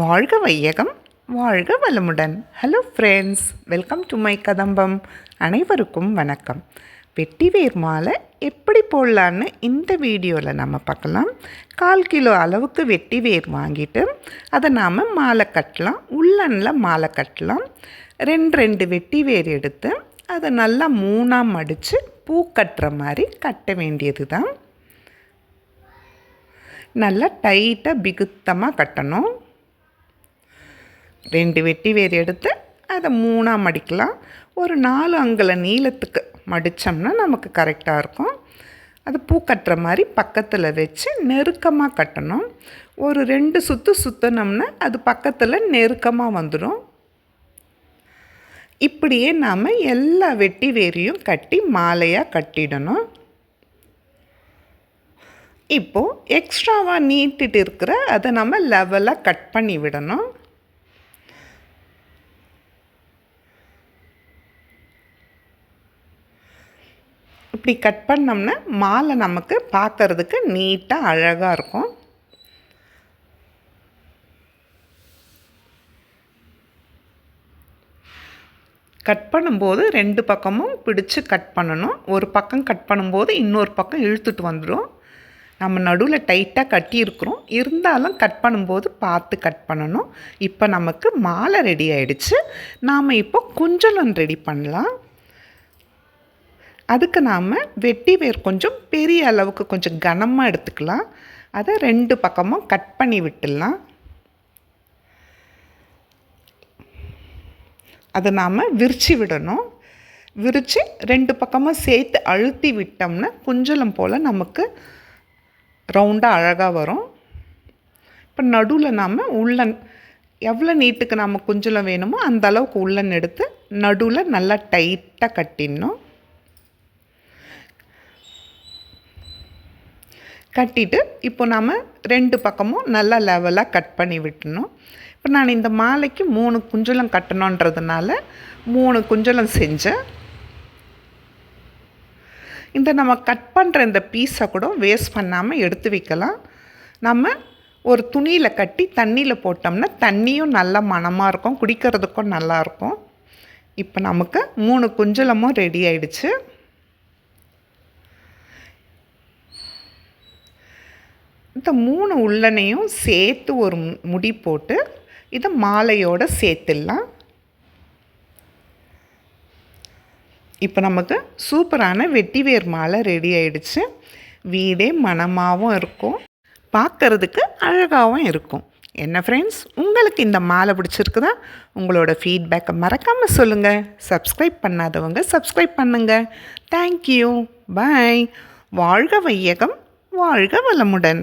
வாழ்க வையகம் வாழ்க வளமுடன். Hello friends welcome to my Kadambam. அனைவருக்கும் வணக்கம். வெட்டிவேர் மாலை எப்படி போடலான்னு இந்த வீடியோவில் நம்ம பார்க்கலாம். கால் கிலோ அளவுக்கு வெட்டி வேர் வாங்கிட்டு அதை நாம் மாலை கட்டலாம். உள்ளனில் மாலை கட்டலாம். ரெண்டு ரெண்டு வெட்டி வேர் எடுத்து அதை நல்லா மூணாக மடித்து பூ கட்டுற மாதிரி கட்ட வேண்டியது தான் நல்லா டைட்டாக பிகுத்தமாக கட்டணும். ரெண்டு வெட்டி வேர் எடுத்து அதை மூணாக மடிக்கலாம். ஒரு நாலு அங்குல நீளத்துக்கு மடித்தோம்னா நமக்கு கரெக்டாக இருக்கும். அது பூ கட்டுற மாதிரி பக்கத்தில் வச்சு நெருக்கமாக கட்டணும். ஒரு ரெண்டு சுற்று சுற்றினோம்னா அது பக்கத்தில் நெருக்கமாக வந்துடும். இப்படியே நாம் எல்லா வெட்டி வேரையும் கட்டி மாலையாக கட்டிடணும். இப்போது எக்ஸ்ட்ராவாக நீட்டிட்டு இருக்கிற அதை நம்ம லெவலாக கட் பண்ணி விடணும். இப்படி கட் பண்ணோம்னா மாலை நமக்கு பார்க்குறதுக்கு நீட்டாக அழகாக இருக்கும். கட் பண்ணும்போது ரெண்டு பக்கமும் பிடிச்சு கட் பண்ணணும். ஒரு பக்கம் கட் பண்ணும்போது இன்னொரு பக்கம் இழுத்துட்டு வந்துடும் நம்ம நடுவில் டைட்டாக கட்டியிருக்கிறோம். இருந்தாலும் கட் பண்ணும்போது பார்த்து கட் பண்ணணும். இப்போ நமக்கு மாலை ரெடி ஆகிடுச்சு நாம் இப்போ குஞ்சலன் ரெடி பண்ணலாம். அதுக்கு நாம் வெட்டி வேர் கொஞ்சம் பெரிய அளவுக்கு கொஞ்சம் கனமாக எடுத்துக்கலாம். அதை ரெண்டு பக்கமும் கட் பண்ணி விட்டுடலாம். அதை நாம் விரித்து விடணும். விரித்து ரெண்டு பக்கமும் சேர்த்து அழுத்தி விட்டோம்னா குஞ்சலம் போல் நமக்கு ரவுண்டாக அழகாக வரும். இப்போ நடுவில் நாம் உள்ளன் எவ்வளோ நீட்டுக்கு நாம் குஞ்சலம் வேணுமோ அந்த அளவுக்கு உள்ளன் எடுத்து நடுவில் நல்லா டைட்டாக கட்டிடணும். கட்டிட்டு இப்போ நாம் ரெண்டு பக்கமும் நல்லா லெவலாக கட் பண்ணி விட்டணும். இப்போ நான் இந்த மாலைக்கு மூணு குஞ்சலம் கட்டணுன்றதுனால மூணு குஞ்சலம் செஞ்சேன். இந்த நம்ம கட் பண்ணுற இந்த பீஸை கூட வேஸ்ட் பண்ணாமல் எடுத்து வைக்கலாம். நம்ம ஒரு துணியில் கட்டி தண்ணியில் போட்டோம்னா தண்ணியும் நல்ல மனமாக இருக்கும் குடிக்கிறதுக்கும் நல்லாயிருக்கும் இப்போ நமக்கு மூணு குஞ்சலமும் ரெடி ஆயிடுச்சு. இந்த மூணு உள்ளனையும் சேர்த்து ஒரு முடி போட்டு இதை மாலையோடு சேர்த்துடலாம். இப்போ நமக்கு சூப்பரான வெட்டிவேர் மாலை ரெடி ஆயிடுச்சு. வீடே மனமாகவும் இருக்கும். பார்க்குறதுக்கு அழகாகவும் இருக்கும். என்ன ஃப்ரெண்ட்ஸ் உங்களுக்கு இந்த மாலை பிடிச்சிருக்குதா? உங்களோட ஃபீட்பேக்கை மறக்காமல் சொல்லுங்கள் சப்ஸ்கிரைப் பண்ணாதவங்க சப்ஸ்கிரைப் பண்ணுங்கள் தேங்க்யூ பாய் வாழ்க வையகம் வாழ்க வளமுடன்.